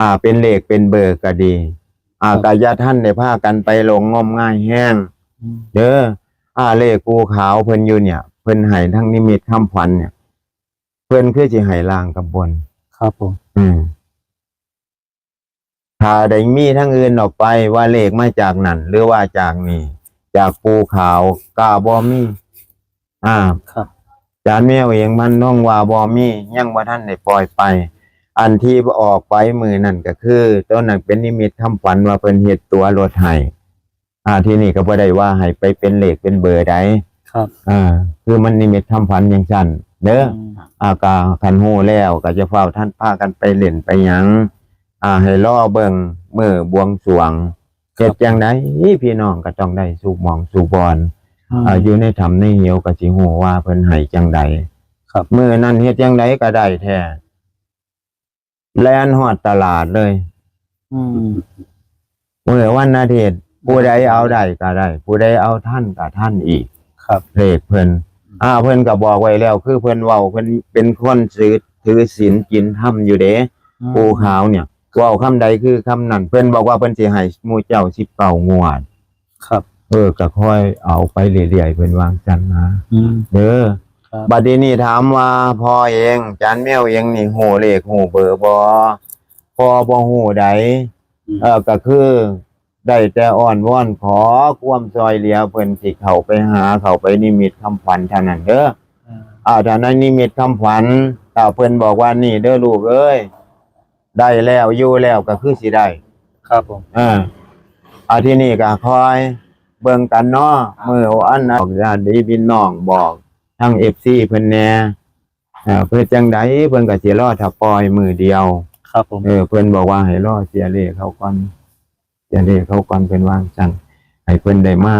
อ่า เป็นเลขเป็นเบอร์ก็ดี อ่ากายาท่านได้พากันไปลงงมง่ายแห้งอืมเด้ออ่าเลขปูขาวเพิ่นอยู่เนี่ย เพิ่นให้ทั้งนิมิตคำขวัญเนี่ย เพิ่นคือสิให้ล่างกับบน ครับผม อืมถ้าได้มีทั้งอื่นออกไปว่าเลขมาจากนั่นหรือว่าจากนี่จากปูขาวกาบ่มีอ่าครับ จานแมวเองมันน้องว่าบ่มียังบ่ท่านได้ปล่อยไป อันที่ออกไปมือนั่นก็คือต้นนั้นเป็นนิมิตคำฝันว่าเพิ่นเฮ็ดตัวรถให้อ่าที่นี่ก็บ่ได้ว่าให้ไปเป็นเลขเป็นเบอร์ใดครับอ่าคือมันนิมิตคำฝันอย่างซั่นเด้อมอากาคันฮู้แล้วก็จะเฝ้าท่านพากันไปเล่นไปหยังอ่าให้รอเบิ่งมื้อบวงสรวงเฮ็ดจังไดพี่น้องก็ต้องได้สู่หมองสู่บอนอ่าอยู่ในถ้ำในเหวก็สิฮู้ว่าเพิ่นให้จังใดครับมื้อนั้นเฮ็ดจังไดก็ได้แท้ แล่นฮอดตลาดเลยอืมมื้อวันอาทิตย์ผู้ใดเอาได้ก็ได้ ผู้ใดเอาท่านก็ท่านอีกครับ เลขเพิ่นอ่าเพิ่นก็บอกไว้แล้ว คือเพิ่นเว้าเพิ่นเป็นคนถือถือศีลกินธรรมอยู่เด้ปูขาวเนี่ยเว้าคำใดคือคำนั้นเพิ่นบอกว่าเพิ่นสิให้หมู่เจ้า19งวดครับ เออก็ค่อยเอาไปเรื่อยๆเพิ่นวางจันนะอืมเด้อครั บบัดนี้ถามว่าพ่อเองจานแมวเองนี่โหเลขโหเบอร์บ่พ่อบ่ฮู้ใดเออก็คือได้แต่อ้อนวอนขอความซอยเหลือเพิ่นสิเข้าไปหาเข้าไปนิมิตคำฝันเท่านั้นเด้ออ่าอ่าถ้าในนิมิตคำฝันถ้าเพิ่นบอกว่านี่เด้อลูกเอ้ยได้แล้วอยู่แล้วก็คือสิได้ครับผมอ่าอาที่นี่ก็คอย เบิ่งกันเนาะมื้ออันนั้นญาติพี่น้องบอก ทั้ง FC เพิ่นแหน่อ่าเพิ่นจังไดเพิ่นก็สิรอถ้าปล่อยมือเดียว ครับผม เออเพิ่นบอกว่าให้รอเสียเลขเขาก่อนเสียเลขเขาก่อนเพิ่นวางจังให้เพิ่นได้มา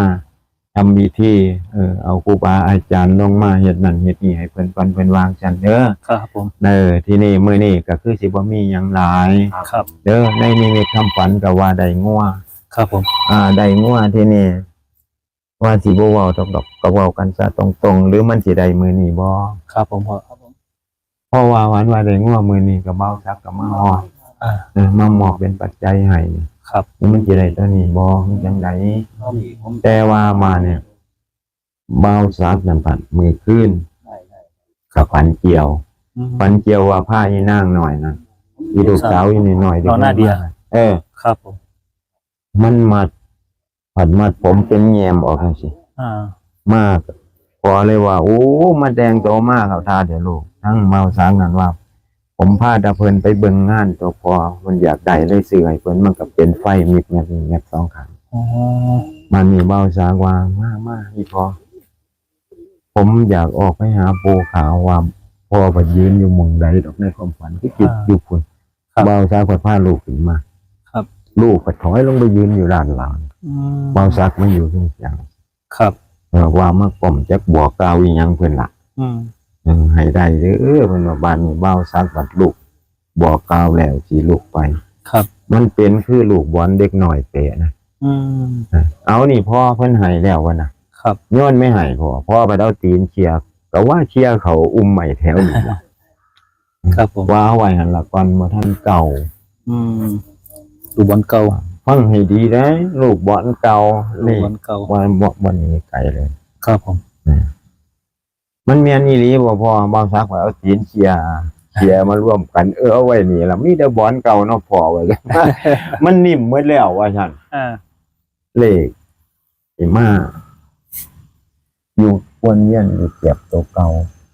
ทำพิธีเออเอาครูบาอาจารย์ลงมาเฮ็ดนั่นเฮ็ดนี่ให้เพิ่นก่อนเพิ่นวางจังเด้อครับผม เออที่นี่มื้อนี้ก็คือสิบ่มีหยังหลาย ครับ เด้อในนิมิตคำฝันก็ว่าได้งัวครับผม อ่าได้งัวที่นี่ ว่าสิบ่เว้าดอกดอกก็เว้ากันซะตรงๆ หรือมันสิได้มื้อนี้บ่ครับผมพ่อครับผมเพราะว่าวันว่าได้งัวมื้อนี้ก็เบาซักก็มาฮอดอ่าเออมาหมอบเป็นปัจจัยให้ครับมันจะได้ตัวนี้บอจังไดแต่ว่ามาเนี่ยเบาซักนั่นปัดมือขึ้นกับฝันเกี่ยวอืมฝันเกี่ยวว่าผ้าอีนางหน่อยนั่นอีลูกสาวอีนี่หน่อยน้องนาเดียเออ ครับผมมันมัด ผัดมัดผมเป็นแยมออกจังสิอ่ามากพอเลยว่า โอ้มาแดงโตมากเขาทาเดี๋ยวลูกทั้งเมาสางนั่นว่า ผมพาตาเพลินไปเบิ่งงานตัวพอมันอยากได้เลยซื้อให้เพิ่นมันก็เป็นไฟมิดแมบแมบสองขันอ๋อมันมีเบาสากว่ามามาอีพอผมอยากออกไปหาปูขาวว่าพ่อไปยืนอยู่หมองใดดอกในความฝันที่คิดอยู่คุณครับเบาสากผัดผ้าลูกขึ้นมา ครับ ลูกผัดถอยลงไปยืนอยู่ด้านหลังอืม เบาซักไม่อยู่ที่อย่างครับเออว่ามาก่อมจักบอกกล่าวอีหยังเพิ่นละอืมเออให้ได้เด้อเพิ่นว่าบ้านนี้เบาซักบัดลูกบอกกล่าวแล้วสิลูกไป ครับ มันเป็นคือลูกบอลเด็กหน่อยเตะนะอืมเออเอานี่พ่อเพิ่นให้แล้ววะนะครับ ย้อนไม่ให้พ่อพ่อไปเอาตีนเชียร์ก็ว่าเชียร์เขาอุ้มใหม่แถวนี้ล่ะครับผมว่าเอาไว้หันละก่อนบ่ท่านเก่า อืมดูบอลเก่า ฟังให้ดีนะลูกบอลเก่าดูนี่บอลเก่าว่าบ่บ่หนีไกลเลยครับผมมันแม่นอีหลีบ่พ่อบ่าวซักว่าเอาตีนเชียร์เชียร์มาร่วมกันเออเอาไว้นี่ล่ะมีแต่บอลเก่าเนาะพ่อไว้กันมันนิ่มหมดแล้วว่าซั่นอ่าเลขไอ้มาอยู่วนเวียนอยู่เก็บตัวเก่า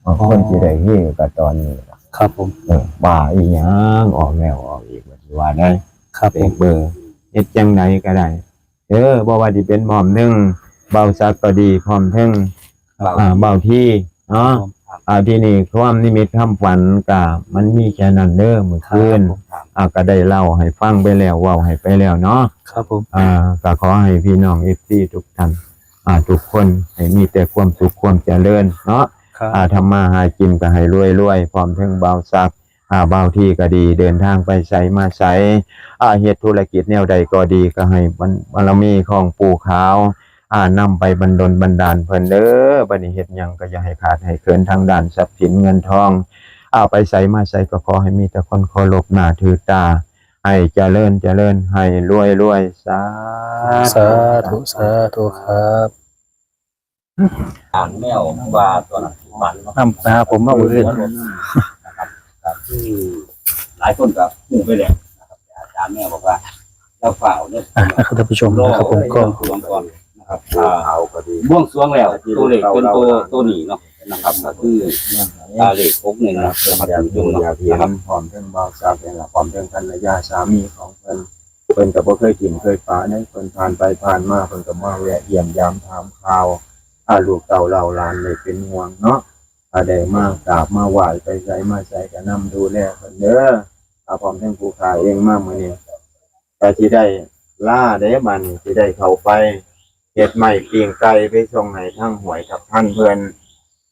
บางคนสิได้เฮก็ตอนนี้ล่ะครับผมเออบ่าอีหยังออกแล้วออกอีกว่าสิว่าได้ครับเอผมกเบอร์ เฮ็ดจังไดก็ได้เออบ่ว่าสิเป็นหม่อมหนึงเบาซักก็ดีพร้อมทั้งครับอ่าเบาที่ครัเนาะบผมอ่าที่นี่ความนิมิตคำฝันก็มันมีแค่นั้นเด้อเมื่อคืนครับผมอ่าก็ได้เล่าให้ฟังไปแล้วเว้าให้ไปแล้วเนาะครับผมอ่าก็ขอให้พี่น้อง FC ทุกท่านอ่าทุกคนให้มีแต่ความสุขความเจริญเนาะครับอ่าทำมาหากินก็ให้รวยๆพร้อมทั้งเบาซัก อ่าเบาที่ก็ดีเดินทางไปใส่มาใส่อ่าเฮ็ดธุรกิจแนวใดก็ดีก็ให้บารบารมีของปู่ขาวอ่านำไปบรรดลบันดาลเพิ่นเด้อบัดนี้เฮ็ดหยังก็อย่าให้ขาดให้เกินทางด้านทรัพย์สินเงินทองอ่าไปใส่มาใส่ก็ขอให้มีแต่คนเคารพหน้าถือตา ให้เจริญเจริญให้รวยรวยสาสาธุสาธุครับอ่านแมวว่าตัวนั้นฝันเนาะนำนะครับผมมาบุญนะ ครับก็คือหลายคนกับหูไปแล้วนะครับแต่อาจารย์แมวบอกว่าเราเปล่าเนี่ยอะนะครับท่านผู้ชมรอนะครับผมก็ บวงสรวงก่อนนะครับอ่าเอาก็ดีบวงสรวงแล้วตัวเลขเป็นตัวตัวหนีเนาะนะครับก็คือตาเลขพกหนึ่งนะคเป็นรับอยากท่านผู้ชดูมอยากเนาะเห็นนะครับพร้อมเพิ่งบ่าวสาวเป็นละพร้อมเพิ่งภรรยาสามีของเพิ่นเพิ่นก็บ่เคยกินเคยฟ้าได้เพิ่นผ่านไปผ่านมาเพิ่นก็มาแวะเยี่ยมยามถามข่าวอาลูกเต่าเหล่าหลานเลยเป็นห่วงเนาะ อาได้มากราบมาไหว้ไปใส่มาใส่ก็นำดูแลเพิ่นเด้ออาพร้อมทั้งผู้ขาเองมากมื้อนี้ก็สิได้ล่าได้บัดนี้สิได้เข้าไปเฮ็ดใหม่ปิ้งไก่ไปส่งให้ทั้งหวยกับท่านเพิ่น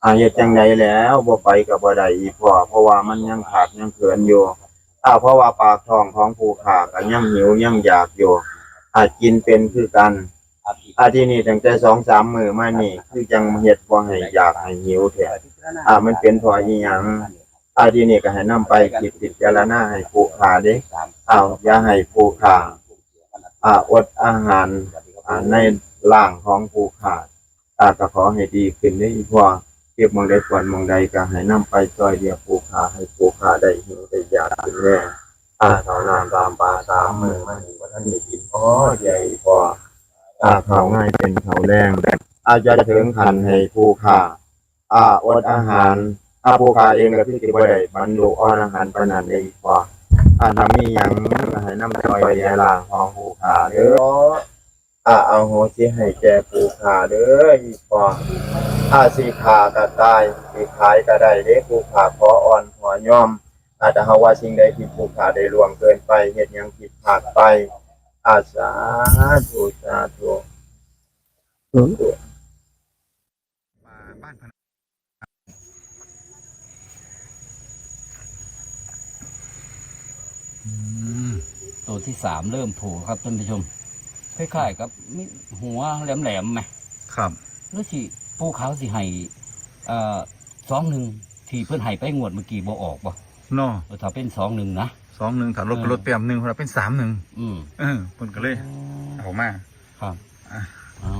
อาเฮ็ดจังไดแล้วบ่ไปกับบ่ได้อีพอเพราะว่ามันยังขาดยังเขินอยู่อ้าวเพราะว่าปากท้องของผู้ขาก็ยังหิวยังอยากอยู่อาจกินเป็นคือกันอาทีนี้ตั้งแต่2-3มื้อมานี่ คือจังเฮ็ดบ่ให้อยากให้หิวแท้ อ่ามันเป็นพราะอีหยังอาทีนี้ก็ให้นํไปคิดพิจารณาให้ผู้ขาเด้อ้าวอย่าให้ผู้ขาอ่าอดอาหารอ่าในร่างของผู้ขาอาก็ขอให้ดีขึ้นได้อีกพอเก็บมองใดปวดมองใดก็ให้นำไปซอยเดียวปูขาให้ปูขาได้หิวได้ยากกินแน่อาเท่าน้ำตามปลาตามมือมันว่าท่านได้กินพอใหญ่พออาเขาง่ายเป็นเขาแรงอาจจะถึงขันให้ผู้ขา อาอดอาหารอาผู้ขาเองก็ที่สิบ่ได้บรรลุอดอาหารปานนั้นเองพออาถ้ามีหยังก็ให้นำซอยเดียวล่างของผู้ขาเด้ออาเอาโหสิให้แก่ผู้ขาเด้ออีพออาสีขาก็ตายสีขายก็ได้เด้ผู้ขาขออ่อนขอยอม อาจจะเฮาว่าสิ่งใดที่ผู้ขาได้ล่วงเกินไปเฮ็ดหยังผิดพลาดไป อาสาธุสาธุ ตัวที่สามเริ่มโผล่ครับท่านผู้ชมคล้ายๆกับมีหัวแหลมๆไหมครับหรือสิปูขาวสิให้เอ่อสองหนึ่งที่เพิ่นให้ไปงวดเมื่อกี้บ่ออกบ่เนาะเออถ้าเป็นสองหนึ่งนะสองหนึ่งถ้าลดเออก็ลดเต็มหนึ่งเราเป็นสามหนึ่งอืมเออเพิ่นก็เลยเอามาครับอะเอา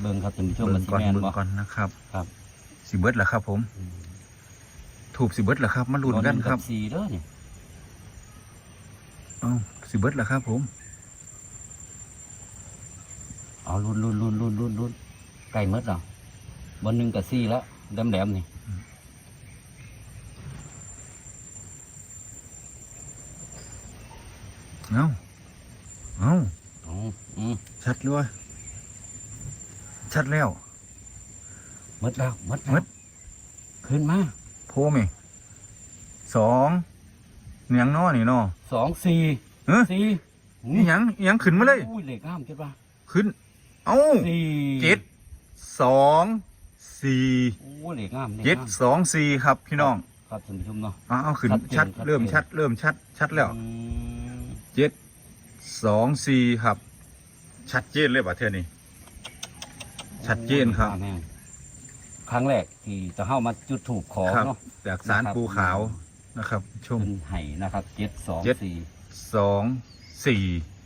เบิ่งครับท่านผู้ชมเบิ่มันงสิก่อนแม่นเบิ่งบ่ก่อนนะครับ ครับสิเบิร์ดเหรอครับผมอืมถูกสิเบิร์ดเหรอครับมาลุ้นกันครับบสี่เด้อนี่ เอ้าสิเบิร์ดเหรอครับ ผม เอาลุ้นลุ้นลุ้นลุ้นลุ้นลุ้นใกล้หมดแล้วบนหนึ่งกับสี่แล้วแหลมๆนี่เอ้าเอ้าเอาอืมชัดเลยวะชัดแล้วหมดแล้วหมดหมแล้วดขึ้นมาโพมิสอง เนียงน้อนี่เนาะสองสี่เอ้อสี่นี่ยังอิหยังขึ้นมาเลย อุ้ยเหล็กงามเจ็ดป่ะขึ้น เอ้าสี่เจ็ดสองสี่โอ้เหล็กงามหล็กเจ็ดงามสองสี่ครับพี่น้องครับท่านผู้ชมเนาะเอาเอาขึ้นชัดเจนชัดชัดเริ่มเจนชัด เริ่มชัด ชัดแล้วอืมเจ็ดสองสี่ครับ ชัดเจนเลยป่ะเท่านี้ ชัดเจนครับโอ้ยงามแน่ครั้งแรกที่จะเข้ามาจุดถูกขอครับ เนาะจากสารนะครับภูขาว นะครับ ชมเป็นไห่นะครับเจ็ดสองเจ็ด สี่สองสี่นะครับ